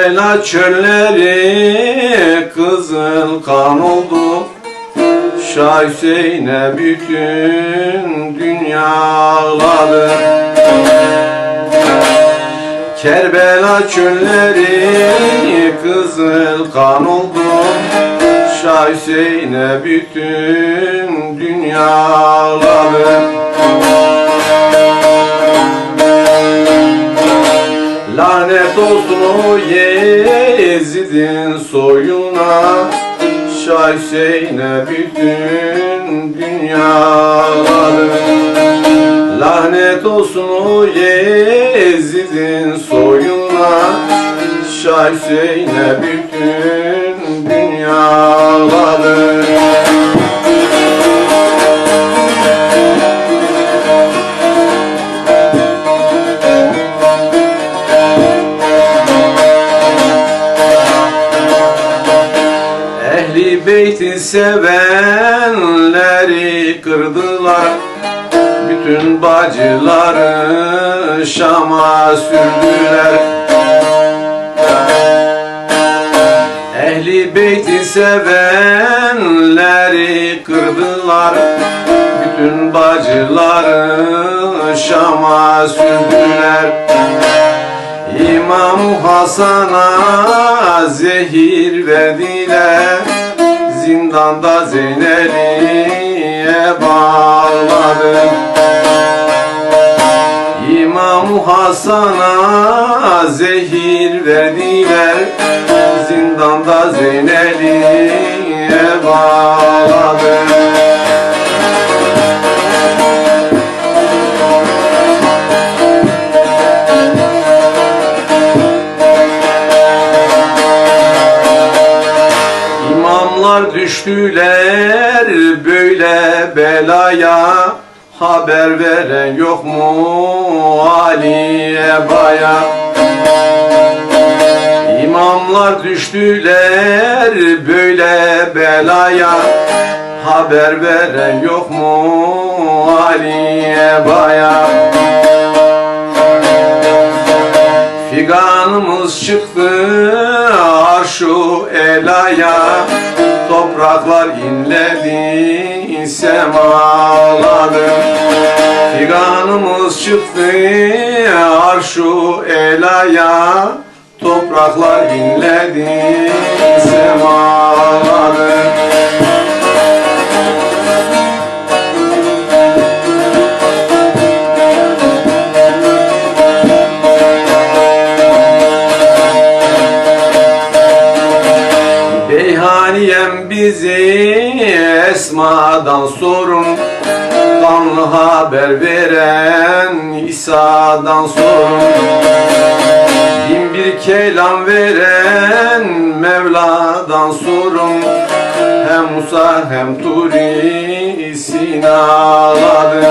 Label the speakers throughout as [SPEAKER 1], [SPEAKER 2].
[SPEAKER 1] Kerbela çölleri kızıl kan oldu. Şah Hüseyin'e bütün dünya ağladı Kerbela çölleri kızıl kan oldu. Şah Hüseyin'e bütün dünya Lanet Yezid'in soyuna Şah Hüseyin'e bütün dünyaları. Lanet olsun o Yezid'in soyuna Şah Hüseyin'e bütün sevenleri kırdılar. Bütün bacıları Şam'a sürdüler. Ehli beyti sevenleri kırdılar. Bütün bacıları Şam'a sürdüler. İmam Hasan'a zehir verdiler Zindanda Zeyneli'ye bağladı İmam Hasan'a zehir verdiler. Zindanda Zeyneli'ye bağladı İmamlar düştüler böyle belaya. Haber veren yok mu Ali'ye baya İmamlar düştüler böyle belaya. Haber veren yok mu Ali'ye baya Figanımız çıktı arşu elaya Topraklar inledi semaları. Figanımız çıktı arşu elaya. Topraklar inledi semaları Esma'dan sorun Kanlı haber veren İsa'dan sorun Bin bir kelam veren Mevla'dan sorun Hem Musa hem Turi Sina'ladı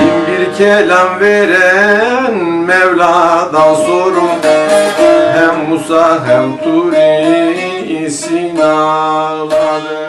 [SPEAKER 1] Bin bir kelam veren Mevla'dan sorun Hem Musa hem Turi Sina'ladı